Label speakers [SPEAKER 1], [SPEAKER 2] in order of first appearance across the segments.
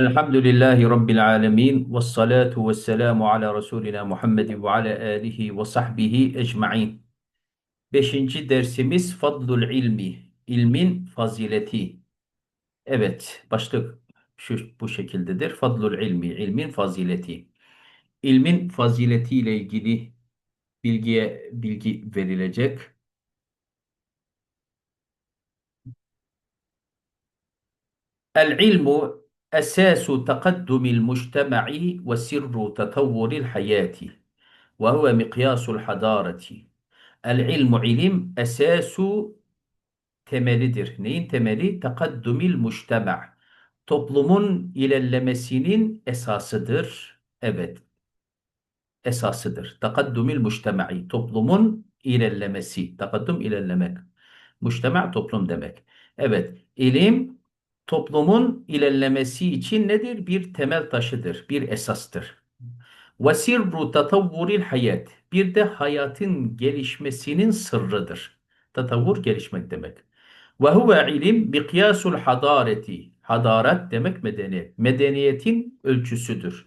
[SPEAKER 1] Elhamdülillahi Rabbil alemin ve salatu selamu ala Resulina Muhammed ve ala alihi ve sahbihi ecma'in. Beşinci dersimiz Fadlul ilmi, ilmin fazileti. Evet, başlık şu, bu şekildedir. Fadlul ilmi, ilmin fazileti. İlmin fazileti ile ilgili bilgiye bilgi verilecek. El ilmu ve sirru tatavvuril hayati ve huve miqyasul hadareti. El ilmu ilim esasu temelidir. Neyin temeli? Takaddumil mujtema. Toplumun ilerlemesinin esasıdır. Evet, esasıdır. Takaddumil mujtema'i. Toplumun ilerlemesi. Takaddum ilerlemek. Mujtema toplum demek. Evet, ilim toplumun ilerlemesi için nedir? Bir temel taşıdır, bir esastır. Ve sirru tatavvuril hayat. Bir de hayatın gelişmesinin sırrıdır. Tatavvur gelişmek demek. Ve ilim miqyasul hadareti. Hadaret demek medeniyet. Medeniyetin ölçüsüdür.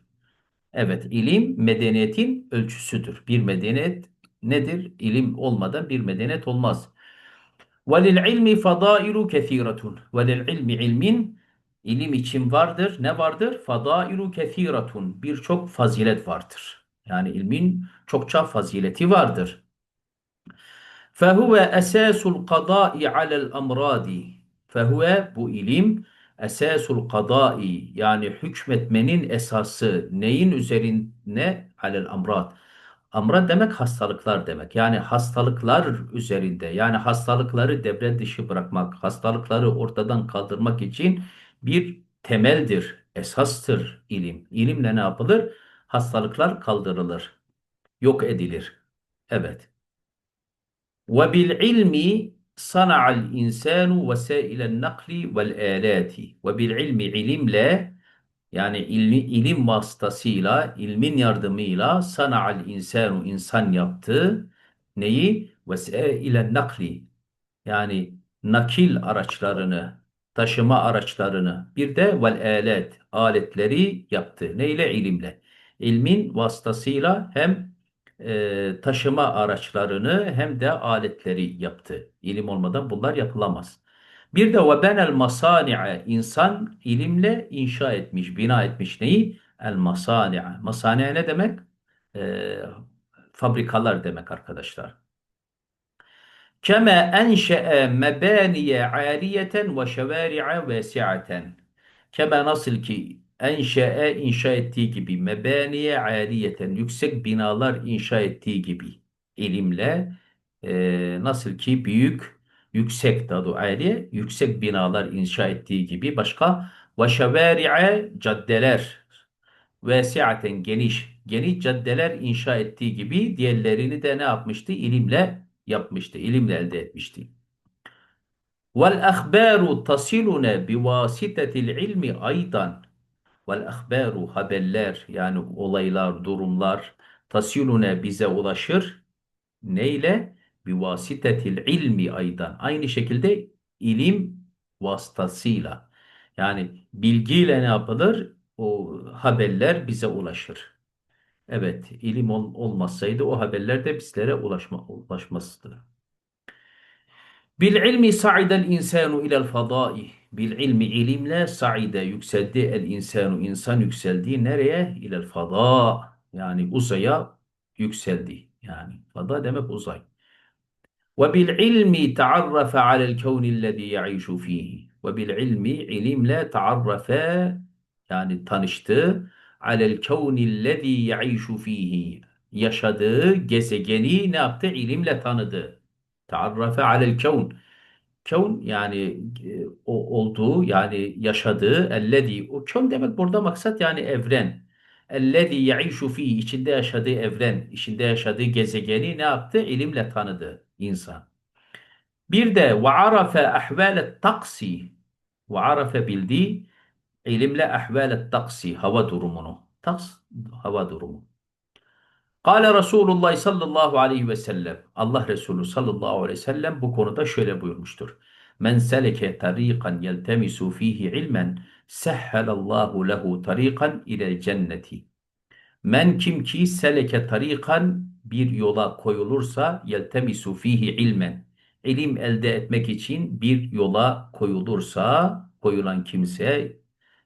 [SPEAKER 1] Evet, ilim medeniyetin ölçüsüdür. Bir medeniyet nedir? İlim olmadan bir medeniyet olmaz. Velil ilmi fadailu kethiratun. Velil ilmi ilmin ilim için vardır. Ne vardır? Fadailu kethiratun. Birçok fazilet vardır. Yani ilmin çokça fazileti vardır. Fehuve esasul kadai alel amradi. Fehuve bu ilim esasul kadai yani hükmetmenin esası neyin üzerine alel amrad. Amrad demek hastalıklar demek. Yani hastalıklar üzerinde yani hastalıkları devre dışı bırakmak, hastalıkları ortadan kaldırmak için bir temeldir, esastır ilim. İlimle ne yapılır? Hastalıklar kaldırılır, yok edilir. Evet. Ve bil ilmi sana'al insanu vesailen nakli vel alati. Ve bil ilmi ilimle yani ilmi, ilim vasıtasıyla, ilmin yardımıyla sana'al insanu insan yaptı. Neyi? Vesailen nakli. Yani nakil araçlarını, taşıma araçlarını, bir de vel alet, aletleri yaptı. Neyle? İlimle. İlmin vasıtasıyla hem e, taşıma araçlarını hem de aletleri yaptı. İlim olmadan bunlar yapılamaz. Bir de ve benel masani'a insan ilimle inşa etmiş, bina etmiş neyi? El masani'a. Masani'a ne demek? E, fabrikalar demek arkadaşlar. Keme enşe'e mebaniye aliyeten ve şevari'a vesi'aten. Keme nasıl ki enşe'e inşa ettiği gibi mebaniye aliyeten yüksek binalar inşa ettiği gibi ilimle e, nasıl ki büyük yüksek daha aliye yüksek binalar inşa ettiği gibi başka ve şevari'a caddeler vesi'aten geniş geniş caddeler inşa ettiği gibi diğerlerini de ne yapmıştı? İlimle yapmıştı. İlimle elde etmişti. Vel ahbaru tasiluna bivasitetil ilmi aydan. Vel ahbaru haberler yani olaylar, durumlar tasiluna bize ulaşır. Neyle? Bivasitetil ilmi aydan. Aynı şekilde ilim vasıtasıyla. Yani bilgiyle ne yapılır? O haberler bize ulaşır. Evet, ilim ol, olmasaydı o haberler de bizlere ulaşma, ulaşmazdı. Bil ilmi sa'idel insanu ilel fadai. Bil ilmi ilimle sa'ide yükseldi el insanu insan yükseldi nereye? İlel fada yani uzaya yükseldi. Yani fada demek uzay. Taarrafe alel kevnillezî ya'işu fihi. Ve bil ilmi ilimle taarrafe yani tanıştı alel kevnillezî ya'işu fihi. Yaşadığı gezegeni ne yaptı? İlimle tanıdı. Taarrafe alel kevn. Kevn yani e, o olduğu yani yaşadığı ellezî. O kevn demek burada maksat yani evren. Ellezî ya'işu fihi. içinde yaşadığı evren, içinde yaşadığı gezegeni ne yaptı? İlimle tanıdı insan. Bir de ve arafe ahvalet taksi. Ve arafe bildi ilimle ahvalet taksi hava durumunu. Taks hava durumu. Kale Resulullah sallallahu aleyhi ve sellem. Allah Resulü sallallahu aleyhi ve sellem bu konuda şöyle buyurmuştur. Men seleke tariqan yeltemisu fihi ilmen sehhelallahu lehu tarikan ile cenneti. Men kim ki seleke tarikan bir yola koyulursa yeltemisu fihi ilmen. İlim elde etmek için bir yola koyulursa koyulan kimse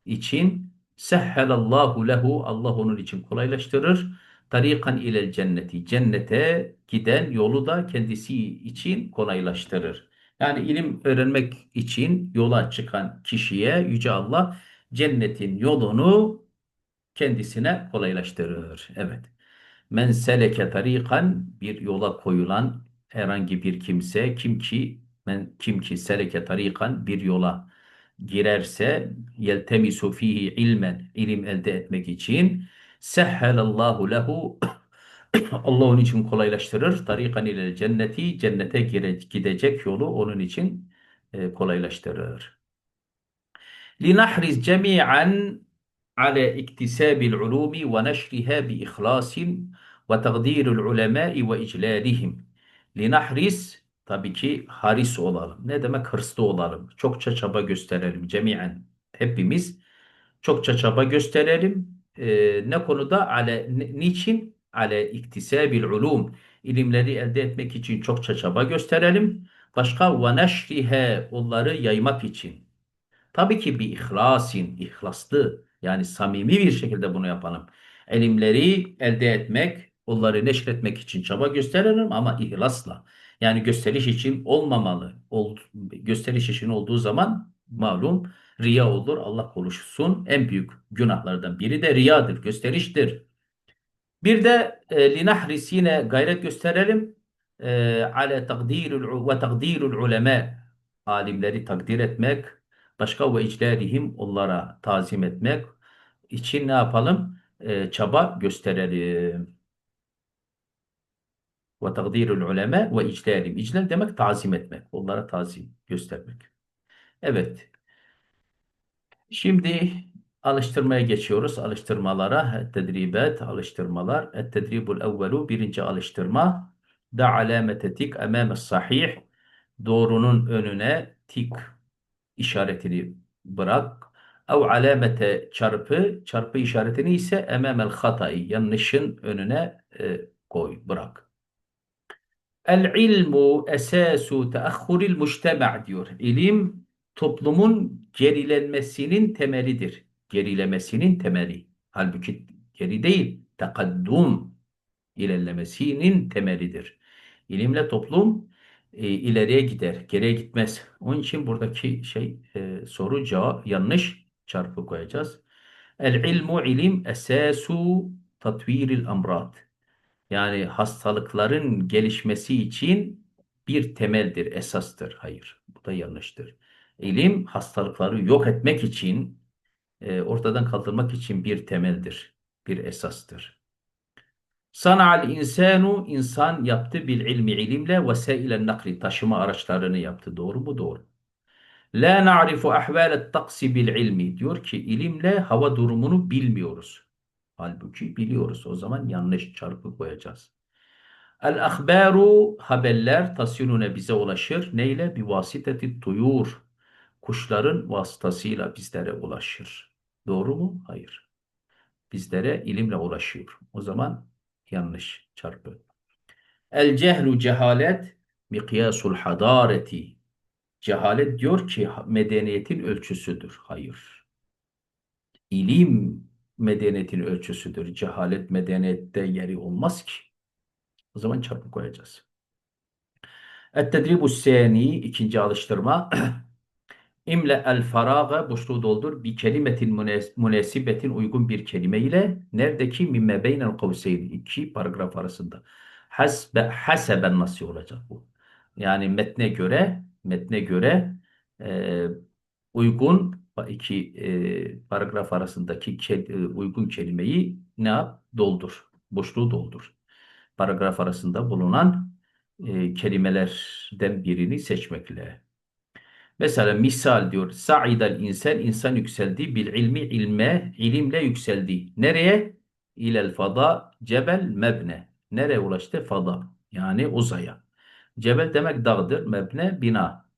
[SPEAKER 1] için sehhelallahu lehu Allah onun için kolaylaştırır. Tarikan ile cenneti. Cennete giden yolu da kendisi için kolaylaştırır. Yani ilim öğrenmek için yola çıkan kişiye Yüce Allah cennetin yolunu kendisine kolaylaştırır. Evet. Men seleke tarikan bir yola koyulan herhangi bir kimse kim ki men kim ki seleke tarikan bir yola girerse yeltemisu fihi ilmen ilim elde etmek için sehhelallahu lehu Allah onun için kolaylaştırır. Tarikan ile cenneti cennete gidecek yolu onun için e, kolaylaştırır. Linahriz cemi'an ale iktisabil ulumi ve neşriha bi ihlasin ve tagdirul ulemai ve iclalihim. Linahriz tabii ki haris olalım. Ne demek hırslı olalım? Çokça çaba gösterelim cemiyen. Hepimiz çokça çaba gösterelim. Ee, ne konuda? Ale, niçin? Ale iktisabil ulum. İlimleri elde etmek için çokça çaba gösterelim. Başka ve neşrihe onları yaymak için. Tabii ki bir ihlasin, ihlaslı yani samimi bir şekilde bunu yapalım. Elimleri elde etmek, onları neşretmek için çaba gösterelim ama ihlasla. Yani gösteriş için olmamalı. Ol, gösteriş için olduğu zaman malum riya olur. Allah korusun. En büyük günahlardan biri de riyadır, gösteriştir. Bir de e, linahris yine gayret gösterelim. E, ale takdirul ve takdirul ulema alimleri takdir etmek, başka ve iclalihim onlara tazim etmek için ne yapalım? E, çaba gösterelim. Ve takdirul ulema ve iclalihim. İclal demek tazim etmek. Onlara tazim göstermek. Evet. Şimdi alıştırmaya geçiyoruz. Alıştırmalara, tedribet, alıştırmalar. Et-tedribul evvelu, birinci alıştırma. Da alamete tik emame sahih. Doğrunun önüne tik işaretini bırak. Ev alamete çarpı, çarpı işaretini ise emamel hatayı, yanlışın önüne e, koy, bırak. El ilmu esasu teahhuril mujtema' diyor. İlim toplumun gerilenmesinin temelidir. Gerilemesinin temeli. Halbuki geri değil, takaddum ilerlemesinin temelidir. İlimle toplum e, ileriye gider, geriye gitmez. Onun için buradaki şey e, soru cevap yanlış çarpı koyacağız. El ilmu ilim esasu tatviril amrat. Yani hastalıkların gelişmesi için bir temeldir, esastır. Hayır, bu da yanlıştır. İlim hastalıkları yok etmek için, e, ortadan kaldırmak için bir temeldir, bir esastır. Sana'al insanu insan yaptı bil ilmi ilimle vesailen nakli taşıma araçlarını yaptı. Doğru mu? Doğru. La na'rifu ahvalet taksi bil ilmi diyor ki ilimle hava durumunu bilmiyoruz. Halbuki biliyoruz. O zaman yanlış çarpı koyacağız. El ahbaru haberler tasilune bize ulaşır. Neyle? Bi vasiteti tuyur. Kuşların vasıtasıyla bizlere ulaşır. Doğru mu? Hayır. Bizlere ilimle ulaşıyor. O zaman yanlış çarpı. El cehlu cehalet mikyasul hadareti. Cehalet diyor ki medeniyetin ölçüsüdür. Hayır. İlim medeniyetin ölçüsüdür. Cehalet medeniyette yeri olmaz ki. O zaman çarpı koyacağız. Et-tedribu sani ikinci alıştırma. İmle el faraga boşluğu doldur bir kelimetin münesibetin uygun bir kelime ile neredeki mimme beynel kavseyn iki paragraf arasında hasbe haseben nasıl olacak bu? Yani metne göre metne göre e, uygun iki e, paragraf arasındaki ke- e, uygun kelimeyi ne yap? Doldur. Boşluğu doldur. Paragraf arasında bulunan e, kelimelerden birini seçmekle. Mesela misal diyor. Sa'idel insan, insan yükseldi. Bil ilmi ilme, ilimle yükseldi. Nereye? İlel fada, cebel mebne. Nereye ulaştı? Fada. Yani uzaya. Cebel demek dağdır. Mebne bina.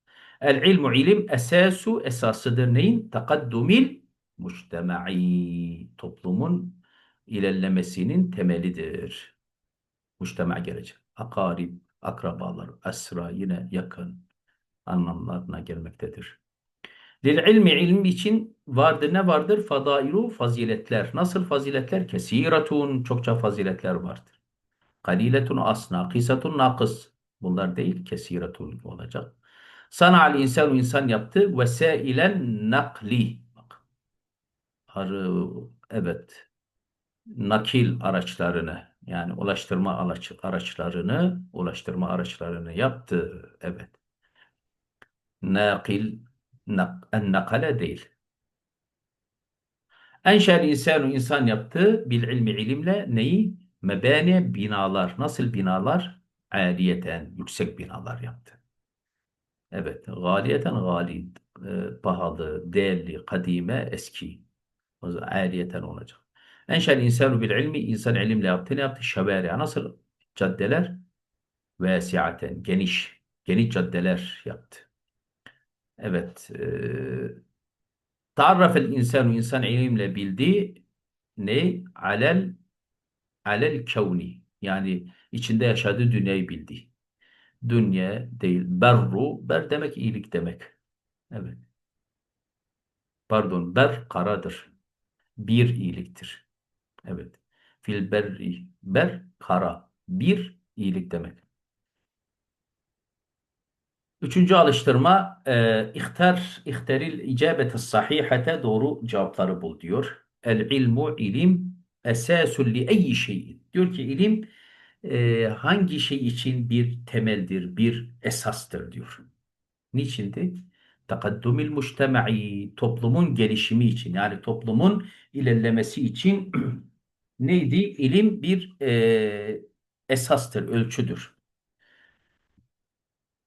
[SPEAKER 1] El ilmu ilim esasu esasıdır neyin? Takaddumil mujtema'i toplumun ilerlemesinin temelidir. Mujtema gelecek. Akarib, akrabalar, esra yine yakın anlamlarına gelmektedir. Lil ilmi ilmi için vardır ne vardır? Fadailu faziletler. Nasıl faziletler? Kesiratun çokça faziletler vardır. Kaliletun asna, kısatun nakıs. Bunlar değil kesiratun olacak. Sana'al insanu insan yaptı. Vesailen nakli. Bak. Evet. Nakil araçlarını yani ulaştırma araç, araçlarını ulaştırma araçlarını yaptı. Evet. Nakil nak, en nakale değil. Enşel insanu insan yaptı bil ilmi ilimle neyi? Mebane binalar. Nasıl binalar? Aliyeten yüksek binalar yaptı. Evet, galiyeten gali, e, pahalı, değerli, kadime, eski. O zaman aliyeten olacak. Enşel insanu bil ilmi insan ilimle yaptı. Ne yaptı? Şevâri'a. Nasıl caddeler? Vesiaten, geniş, geniş caddeler yaptı. Evet, e, Ta'arrafel insanu insan ilimle bildi ne? Alel alel kevni. Yani içinde yaşadığı dünyayı bildi. Dünya değil. Berru. Ber demek iyilik demek. Evet. Pardon. Ber karadır. Bir iyiliktir. Evet. Fil berri. Ber kara. Bir iyilik demek. Üçüncü alıştırma e, ihtar, ihtaril icabete sahihete doğru cevapları bul diyor. El ilmu ilim esasul li eyyi şeyin. Diyor ki ilim e, hangi şey için bir temeldir, bir esastır diyor. Niçindi? Takaddumil mujtema'i toplumun gelişimi için yani toplumun ilerlemesi için neydi? İlim bir e, esastır, ölçüdür.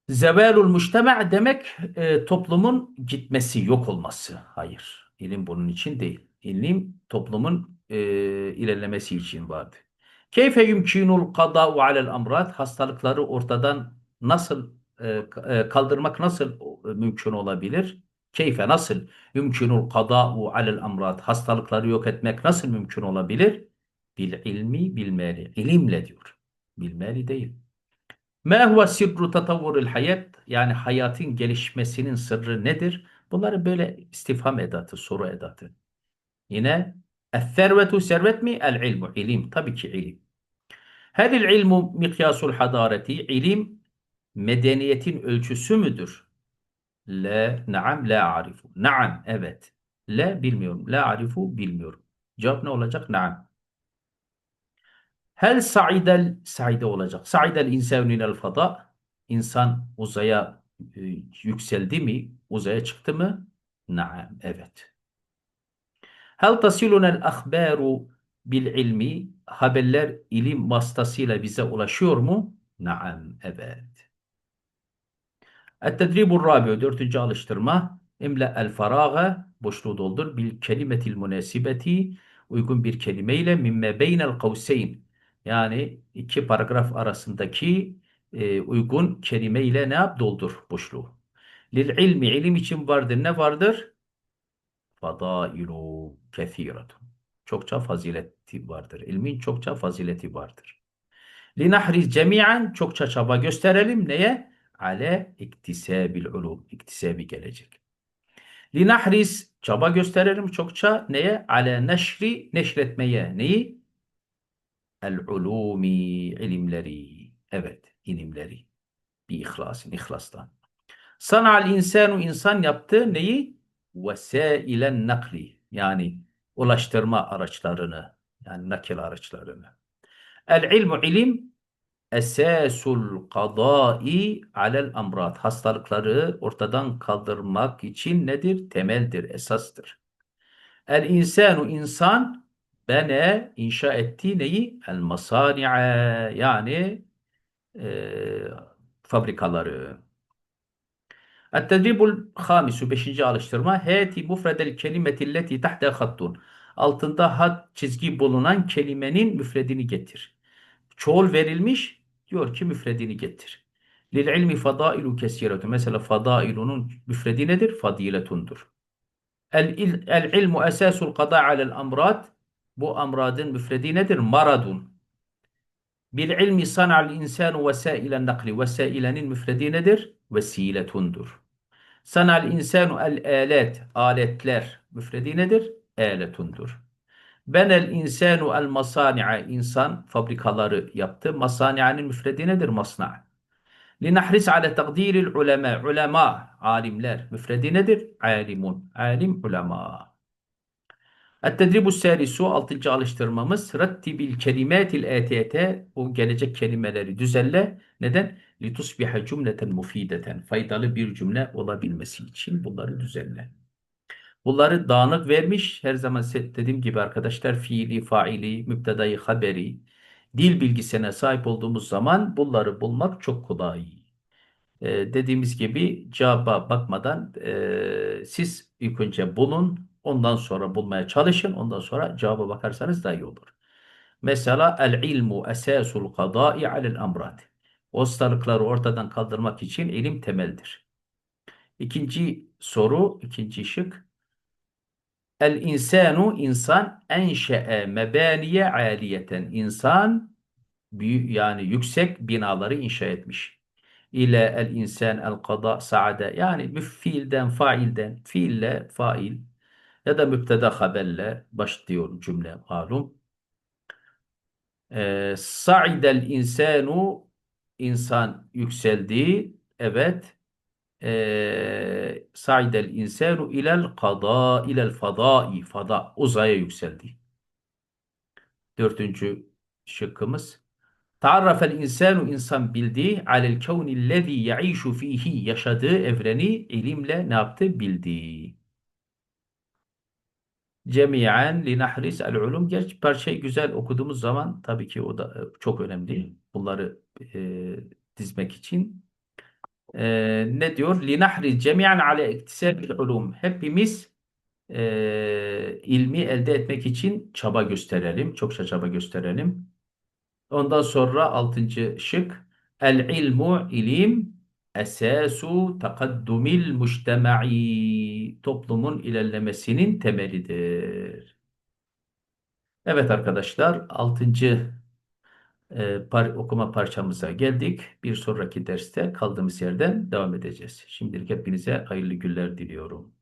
[SPEAKER 1] Zevalul mujtema demek e, toplumun gitmesi, yok olması. Hayır. İlim bunun için değil. İlim toplumun e, ilerlemesi için vardı. Keyfe yumkinul kada'u alel amrat hastalıkları ortadan nasıl e, e, kaldırmak nasıl e, mümkün olabilir? Keyfe nasıl yumkinul kada'u alel amrat hastalıkları yok etmek nasıl mümkün olabilir? Bil ilmi bilmeli. İlimle diyor. Bilmeli değil. Ma huve sirru tatavvurul hayat? Yani hayatın gelişmesinin sırrı nedir? Bunları böyle istifham edatı, soru edatı. Yine Es-servetu servet mi? El-ilmu. İlim. Tabii ki ilim. Helil ilmu mikyasul hadareti. İlim medeniyetin ölçüsü müdür? La, naam, la arifu. Naam, evet. La, bilmiyorum. La arifu, bilmiyorum. Cevap ne olacak? Naam. Hel sa'idel sa'ide olacak. Sa'idel insanu ilel fada. İnsan uzaya e, yükseldi mi? Uzaya çıktı mı? Naam, evet. Hel tasilunel ahbaru bil ilmi. Haberler ilim vasıtasıyla bize ulaşıyor mu? Naam, evet. Et-tedribur rabi, dördüncü alıştırma. İmle el faraga, boşluğu doldur. Bil kelimetil münasibeti, uygun bir kelimeyle mimme beynel kavseyn yani iki paragraf arasındaki e, uygun kelime ile ne yap? Doldur boşluğu. Lil ilmi ilim için vardır. Ne vardır? Fadailu kethiratun. Çokça fazileti vardır. İlmin çokça fazileti vardır. Linahriz cemiyen çokça çaba gösterelim. Neye? Ale iktisabil ulum. İktisabi gelecek. Linahriz çaba gösterelim çokça. Neye? Ale neşri neşretmeye. Neyi? El-ulumi ilimleri. Evet, ilimleri. Bir ihlasın, ihlastan. Sana'al insanu insan yaptı neyi? Vesailen nakli. Yani ulaştırma araçlarını. Yani nakil araçlarını. El-ilmu ilim esasul kadai alel amrat. Hastalıkları ortadan kaldırmak için nedir? Temeldir, esastır. El insanu insan bene inşa ettiği neyi? El masani'a yani e, fabrikaları. Et-tedribul hamisu beşinci alıştırma heti mufredel kelimetilleti tahte hattun altında hat çizgi bulunan kelimenin müfredini getir. Çoğul verilmiş diyor ki müfredini getir. Lil ilmi fadailu kesiretu. Mesela fadailunun müfredi nedir? Fadiletundur. El, il- el ilmu esasul kada alel amrad. Bu amradın müfredi nedir? Maradun. Bil ilmi sana'l insanu vesailen nakli. Vesailenin müfredi nedir? Vesiletundur. Sana'l insanu el alet. Aletler. Müfredi nedir? Aletundur. Benel insanu el masani'a. İnsan fabrikaları yaptı. Masani'anın müfredi nedir? Masna'. Linahris ala takdiril ulema. Ulema, alimler. Müfredi nedir? Alimun. Alim, ulema. Et-tedribu salisu, altıncı alıştırmamız. Rattibil kelimatil etiyete. O gelecek kelimeleri düzenle. Neden? Litusbiha cümleten mufideten. Faydalı bir cümle olabilmesi için bunları düzenle. Bunları dağınık vermiş. Her zaman dediğim gibi arkadaşlar fiili, faili, müptedayı, haberi, dil bilgisine sahip olduğumuz zaman bunları bulmak çok kolay. Ee, dediğimiz gibi cevaba bakmadan e, siz ilk önce bulun, ondan sonra bulmaya çalışın, ondan sonra cevaba bakarsanız daha iyi olur. Mesela el ilmu esasul kadai alel amrad. Hastalıkları ortadan kaldırmak için ilim temeldir. İkinci soru, ikinci şık. El insanu insan enşe'e mebaniye aliyeten. İnsan büyük yani yüksek binaları inşa etmiş. İle el insan el kada saade. Yani bir fiilden failden fiille fail ya da müpteda haberle başlıyor cümle malum. Ee, sa'idel insanu insan yükseldi. Evet. Ee, sa'idel insanu ilel kada ilel fadai fada uzaya yükseldi. Dördüncü şıkkımız. Ta'arrafel insanu insan bildi alel kevnillezî yaişu fihi yaşadığı evreni ilimle ne yaptı? Bildi. Cemiyen linahris el ulum. Geç parçayı güzel okuduğumuz zaman tabii ki o da e, çok önemli. Bunları e, dizmek için. E, ne diyor? Linahris cemiyen ale iktisabil ulum. Hepimiz e, ilmi elde etmek için çaba gösterelim. Çokça çaba gösterelim. Ondan sonra altıncı şık. El ilmu ilim esasu takaddumil mujtema'i toplumun ilerlemesinin temelidir. Evet arkadaşlar altıncı e, par- okuma parçamıza geldik. Bir sonraki derste kaldığımız yerden devam edeceğiz. Şimdilik hepinize hayırlı günler diliyorum.